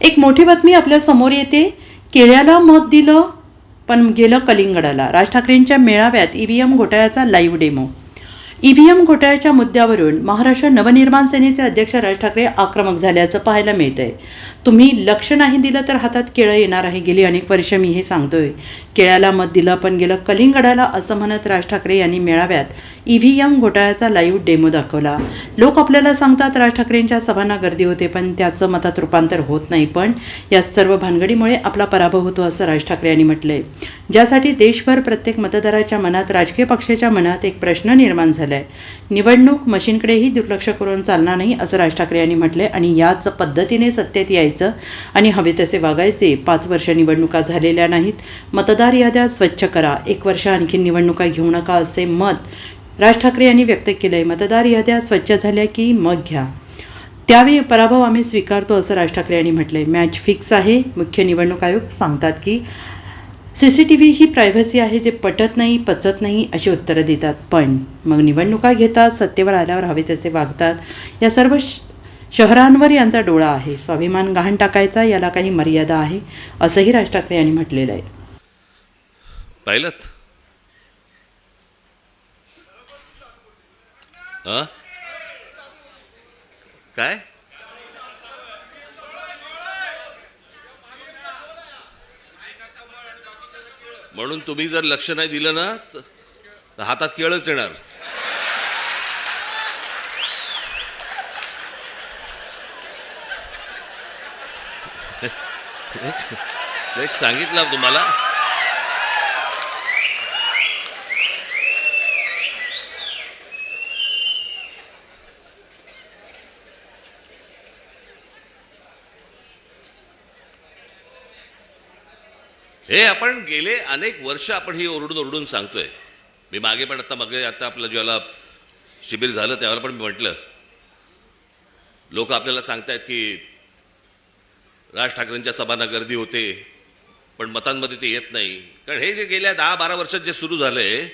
एक मोठी बातमी आपल्यासमोर येते. केळ्याला मत दिलं पण गेलं कलिंगडाला. राज ठाकरेंच्या मेळाव्यात इ व्ही एम घोटाळ्याचा लाईव्ह डेमो ईव्हीएम घोटाळ्याच्या मुद्द्यावरून महाराष्ट्र नवनिर्माण सेनेचे अध्यक्ष राज ठाकरे आक्रमक झाल्याचं पाहायला मिळतंय. तुम्ही लक्ष नाही दिलं तर हातात केळं येणार आहे गेली अनेक वर्ष मी हे सांगतोय. केळ्याला मत दिलं पण गेलं कलिंगडाला असं म्हणत राज ठाकरे यांनी मेळाव्यात ईव्हीएम घोटाळ्याचा लाईव्ह डेमो दाखवला. लोक आपल्याला सांगतात राज ठाकरेंच्या सभांना गर्दी होते पण त्याचं मतात रूपांतर होत नाही. पण या सर्व भानगडीमुळे आपला पराभव होतो असं राज ठाकरे यांनी म्हटलंय. ज्यासाठी देशभर प्रत्येक मतदाराच्या मनात राजकीय पक्षाच्या मनात एक प्रश्न निर्माण झालाय. निवडणूक मशीनकडेही दुर्लक्ष करून चालणार नाही असं राज ठाकरे यांनी म्हटलंय आणि याच पद्धतीने सत्तेत यायचं आणि हवे तसे वागायचे. पाच वर्ष निवडणुका झालेल्या नाहीत. मतदार याद्या स्वच्छ करा. एक वर्ष आणखी निवडणुका घेऊ नका असे मत राज ठाकरे यांनी व्यक्त केलंय. मतदार याद्या स्वच्छ झाल्या की मग घ्या. त्यावेळी पराभव आम्ही स्वीकारतो असं राज ठाकरे यांनी म्हटलंय. मॅच फिक्स आहे. मुख्य निवडणूक आयोग सांगतात की सी सी टी व्ही ही प्रायव्हसी आहे जे पटत नाही पचत नाही अशी उत्तरं देतात. पण मग निवडणुका घेतात सत्तेवर आल्यावर हवे तसे वागतात. या सर्व श शहरांवर यांचा डोळा आहे. स्वाभिमान गहाण टाकायचा याला काही मर्यादा आहे असंही राज ठाकरे यांनी म्हटलेलं आहे. पाहिलं काय? म्हणून तुम्ही जर लक्ष नाही दिलं ना तर हातात केळच येणार. सांगितलं तुम्हाला? हे आपण गेले अनेक वर्ष आपण ही ओरडून ओरडून सांगतोय. मी मागे पण आता मागे आता आपलं ज्याला शिबिर झालं त्यावेळेला पण मी म्हटलं. लोक आपल्याला सांगतायत की राज ठाकरेंच्या सभांना गर्दी होते पण मतांमध्ये ते येत नाही. कारण हे जे गेल्या दहा बारा वर्षात जे सुरू झालंय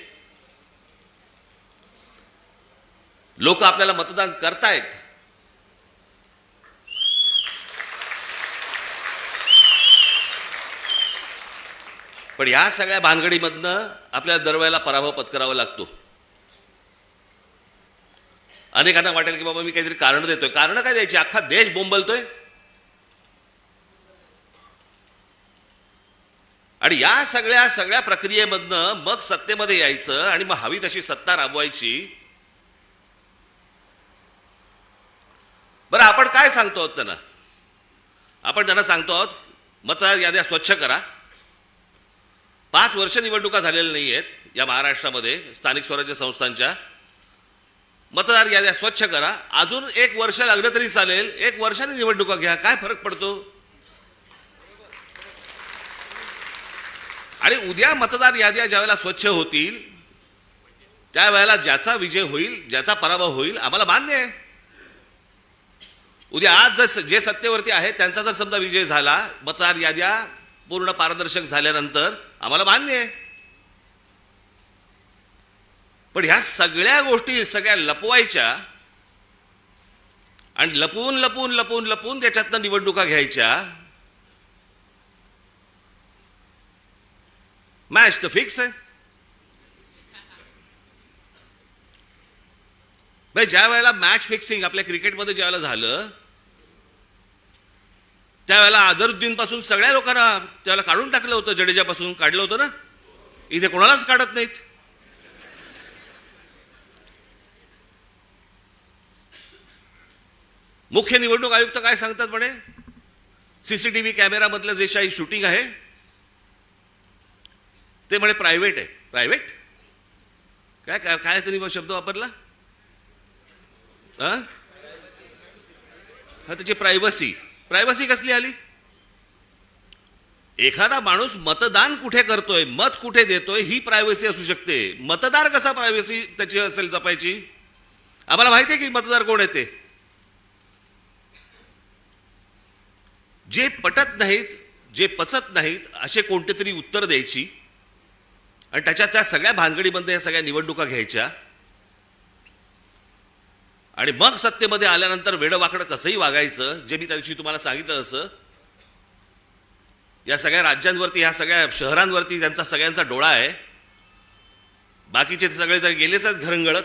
लोक आपल्याला मतदान करतायत. पण या सगळ्या भानगडीमधनं आपल्याला दरवेळेला पराभव पत्करावा लागतो. अनेकांना वाटेल की बाबा मी काहीतरी कारण देतोय. कारण काय द्यायची? अख्खा देश बोंबलतोय. आणि या सगळ्या सगळ्या प्रक्रियेमधनं मग सत्तेमध्ये यायचं आणि मग हवी तशी सत्ता राबवायची. बरं आपण काय सांगतो आहोत त्यांना? आपण त्यांना सांगतो आहोत मतदार याद्या स्वच्छ करा. पाच वर्ष निवडणुका झालेल्या नाही आहेत या महाराष्ट्रामध्ये स्थानिक स्वराज्य संस्थांच्या. मतदार याद्या स्वच्छ करा. अजून एक वर्ष लागलं तरी चालेल. एक वर्षाने निवडणुका घ्या. काय फरक पडतो? आणि उद्या मतदार याद्या ज्यावेळेला स्वच्छ होतील त्यावेळेला ज्याचा विजय होईल ज्याचा पराभव होईल आम्हाला मान्य आहे. उद्या आज जर जे सत्तेवरती आहेत त्यांचा जर समजा विजय झाला मतदार याद्या पूर्ण पारदर्शक झाल्यानंतर आम्हाला मान्य आहे. पण ह्या सगळ्या गोष्टी सगळ्या लपवायच्या आणि लपवून लपवून लपवून लपवून त्याच्यातनं निवडणुका घ्यायच्या. मॅच तर फिक्स आहे. भाई ज्या वेळेला मॅच फिक्सिंग आपल्या क्रिकेटमध्ये ज्या वेळेला झालं त्यावेळेला अझरुद्दीनपासून सगळ्या लोकांना त्याला काढून टाकलं होतं जडेजापासून काढलं होतं ना? इथे कोणालाच काढत नाहीत. मुख्य निवडणूक आयुक्त काय सांगतात म्हणे? सीसीटीव्ही कॅमेरामधलं जे काही शूटिंग आहे ते म्हणे प्रायव्हेट आहे. प्रायव्हेट? काय काय काय त्यांनी शब्द वापरला? हा त्याची प्रायव्हसी. प्रायव्हसी कसली आली? एखादा माणूस मतदान कुठे करतोय मत कुठे देतोय ही प्रायव्हसी असू शकते. मतदार कसा प्रायव्हसी त्याची असेल जपायची? आम्हाला माहिती आहे की मतदार कोण येते जे पटत नाहीत जे पचत नाहीत असे कोणते तरी उत्तर द्यायची. आणि त्याच्या त्या सगळ्या भानगडीमध्ये या सगळ्या निवडणुका घ्यायच्या. आणि मग सत्तेमध्ये आल्यानंतर वेडवाकडं कसंही वागायचं जे मी त्या दिवशी तुम्हाला सांगितलं असं या सगळ्या राज्यांवरती ह्या सगळ्या शहरांवरती त्यांचा सगळ्यांचा डोळा आहे. बाकीचे सगळे तर गेलेच आहेत घरंगळत.